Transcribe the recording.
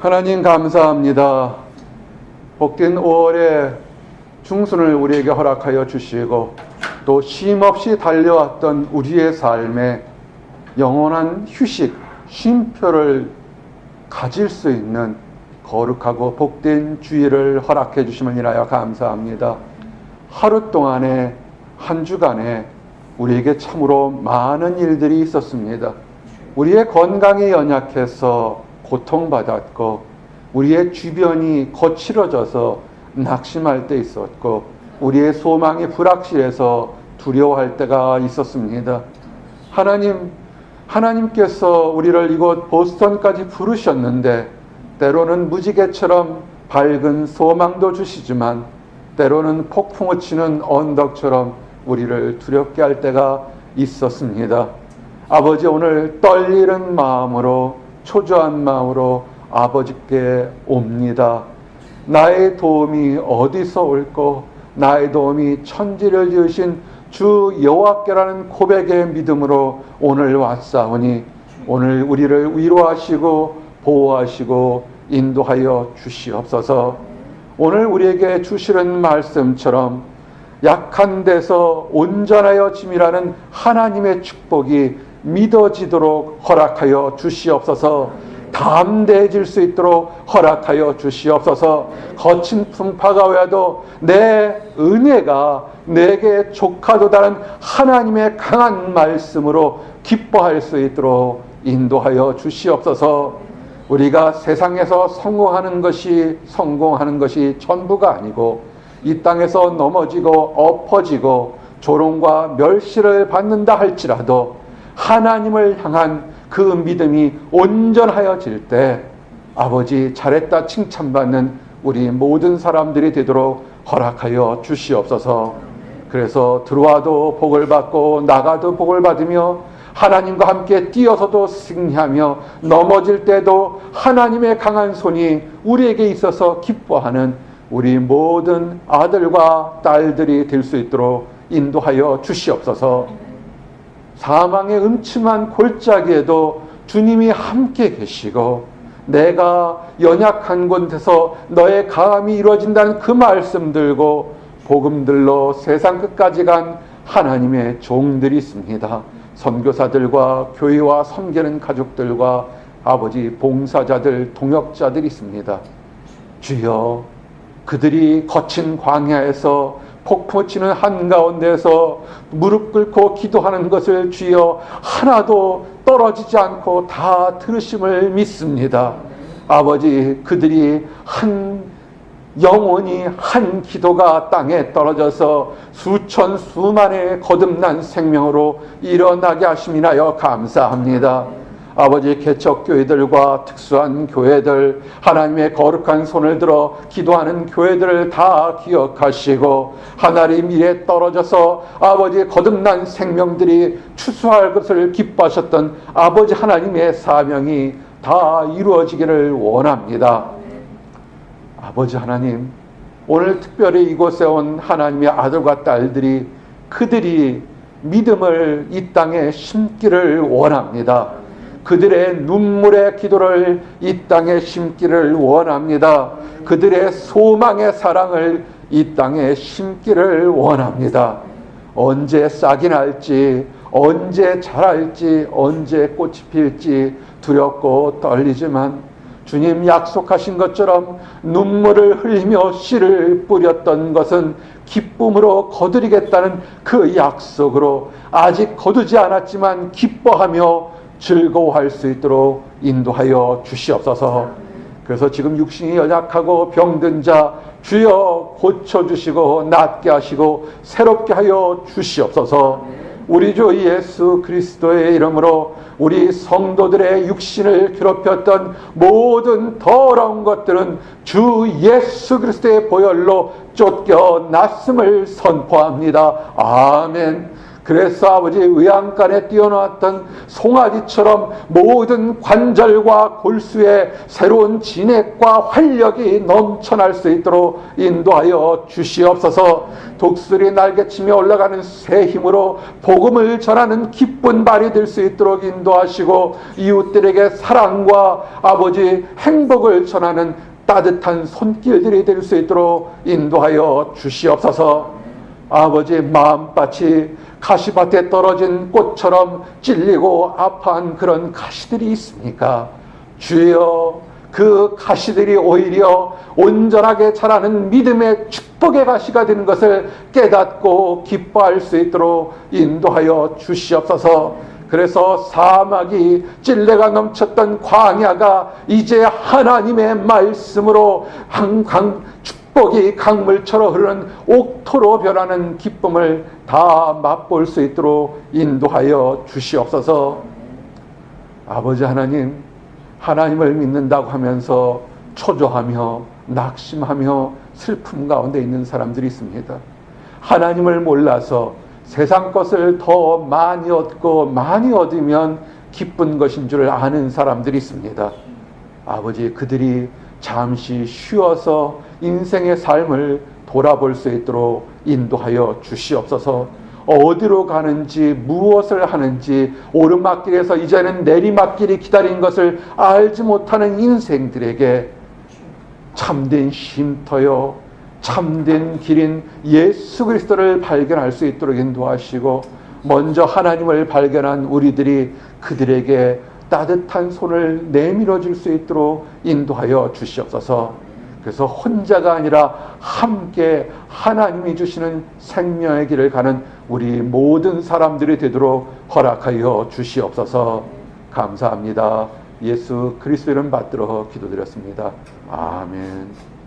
하나님 감사합니다. 복된 5월에 중순을 우리에게 허락하여 주시고 또 쉼없이 달려왔던 우리의 삶에 영원한 휴식, 쉼표를 가질 수 있는 거룩하고 복된 주의를 허락해 주심을 인하여 감사합니다. 하루 동안에 한 주간에 우리에게 참으로 많은 일들이 있었습니다. 우리의 건강이 연약해서 고통받았고 우리의 주변이 거칠어져서 낙심할 때 있었고 우리의 소망이 불확실해서 두려워할 때가 있었습니다. 하나님 하나님께서 우리를 이곳 보스턴까지 부르셨는데 때로는 무지개처럼 밝은 소망도 주시지만 때로는 폭풍을 치는 언덕처럼 우리를 두렵게 할 때가 있었습니다. 아버지 오늘 떨리는 마음으로 초조한 마음으로 아버지께 옵니다. 나의 도움이 어디서 올고 나의 도움이 천지를 지으신 주 여호와께라는 고백의 믿음으로 오늘 왔사오니 오늘 우리를 위로하시고 보호하시고 인도하여 주시옵소서. 오늘 우리에게 주시는 말씀처럼 약한 데서 온전하여 짐이라는 하나님의 축복이 믿어지도록 허락하여 주시옵소서. 담대해질 수 있도록 허락하여 주시옵소서. 거친 풍파가 와도 내 은혜가 내게 족하도다는 하나님의 강한 말씀으로 기뻐할 수 있도록 인도하여 주시옵소서. 우리가 세상에서 성공하는 것이 성공하는 것이 전부가 아니고 이 땅에서 넘어지고 엎어지고 조롱과 멸시를 받는다 할지라도 하나님을 향한 그 믿음이 온전하여질 때 아버지 잘했다 칭찬받는 우리 모든 사람들이 되도록 허락하여 주시옵소서. 그래서 들어와도 복을 받고 나가도 복을 받으며 하나님과 함께 뛰어서도 승리하며 넘어질 때도 하나님의 강한 손이 우리에게 있어서 기뻐하는 우리 모든 아들과 딸들이 될 수 있도록 인도하여 주시옵소서. 사망의 음침한 골짜기에도 주님이 함께 계시고 내가 연약한 곳에서 너의 가함이 이루어진다는 그 말씀 들고 복음들로 세상 끝까지 간 하나님의 종들이 있습니다. 선교사들과 교회와 섬기는 가족들과 아버지 봉사자들, 동역자들이 있습니다. 주여 그들이 거친 광야에서 폭포치는 한가운데서 무릎 꿇고 기도하는 것을 주여 하나도 떨어지지 않고 다 들으심을 믿습니다. 아버지 그들이 한 영원히 한 기도가 땅에 떨어져서 수천 수만의 거듭난 생명으로 일어나게 하심이나여 감사합니다. 아버지 개척 교회들과 특수한 교회들 하나님의 거룩한 손을 들어 기도하는 교회들을 다 기억하시고 하나님 미래 떨어져서 아버지 거듭난 생명들이 추수할 것을 기뻐하셨던 아버지 하나님의 사명이 다 이루어지기를 원합니다. 아버지 하나님 오늘 특별히 이곳에 온 하나님의 아들과 딸들이 그들이 믿음을 이 땅에 심기를 원합니다. 그들의 눈물의 기도를 이 땅에 심기를 원합니다. 그들의 소망의 사랑을 이 땅에 심기를 원합니다. 언제 싹이 날지, 언제 자랄지, 언제 꽃이 필지 두렵고 떨리지만 주님 약속하신 것처럼 눈물을 흘리며 씨를 뿌렸던 것은 기쁨으로 거두리겠다는 그 약속으로 아직 거두지 않았지만 기뻐하며 즐거워할 수 있도록 인도하여 주시옵소서. 그래서 지금 육신이 연약하고 병든 자 주여 고쳐 주시고 낫게 하시고 새롭게 하여 주시옵소서. 우리 주 예수 그리스도의 이름으로 우리 성도들의 육신을 괴롭혔던 모든 더러운 것들은 주 예수 그리스도의 보혈로 쫓겨 났음을 선포합니다. 아멘. 그래서 아버지 의양간에 뛰어나왔던 송아지처럼 모든 관절과 골수에 새로운 진액과 활력이 넘쳐날 수 있도록 인도하여 주시옵소서. 독수리 날개치며 올라가는 새 힘으로 복음을 전하는 기쁜 발이 될 수 있도록 인도하시고 이웃들에게 사랑과 아버지 행복을 전하는 따뜻한 손길들이 될 수 있도록 인도하여 주시옵소서 아버지 마음밭이 가시밭에 떨어진 꽃처럼 찔리고 아파한 그런 가시들이 있습니까? 주여 그 가시들이 오히려 온전하게 자라는 믿음의 축복의 가시가 되는 것을 깨닫고 기뻐할 수 있도록 인도하여 주시옵소서. 그래서 사막이 찔레가 넘쳤던 광야가 이제 하나님의 말씀으로 항강 축복이 강물처럼 흐르는 옥토로 변하는 기쁨을 다 맛볼 수 있도록 인도하여 주시옵소서. 아버지 하나님, 하나님을 믿는다고 하면서 초조하며 낙심하며 슬픔 가운데 있는 사람들이 있습니다. 하나님을 몰라서 세상 것을 더 많이 얻고 많이 얻으면 기쁜 것인 줄 아는 사람들이 있습니다. 아버지 그들이 잠시 쉬어서 인생의 삶을 돌아볼 수 있도록 인도하여 주시옵소서. 어디로 가는지 무엇을 하는지 오르막길에서 이제는 내리막길이 기다린 것을 알지 못하는 인생들에게 참된 쉼터요 참된 길인 예수 그리스도를 발견할 수 있도록 인도하시고 먼저 하나님을 발견한 우리들이 그들에게 따뜻한 손을 내밀어 줄 수 있도록 인도하여 주시옵소서. 그래서 혼자가 아니라 함께 하나님이 주시는 생명의 길을 가는 우리 모든 사람들이 되도록 허락하여 주시옵소서. 감사합니다. 예수 그리스도 이름 받들어 기도드렸습니다. 아멘.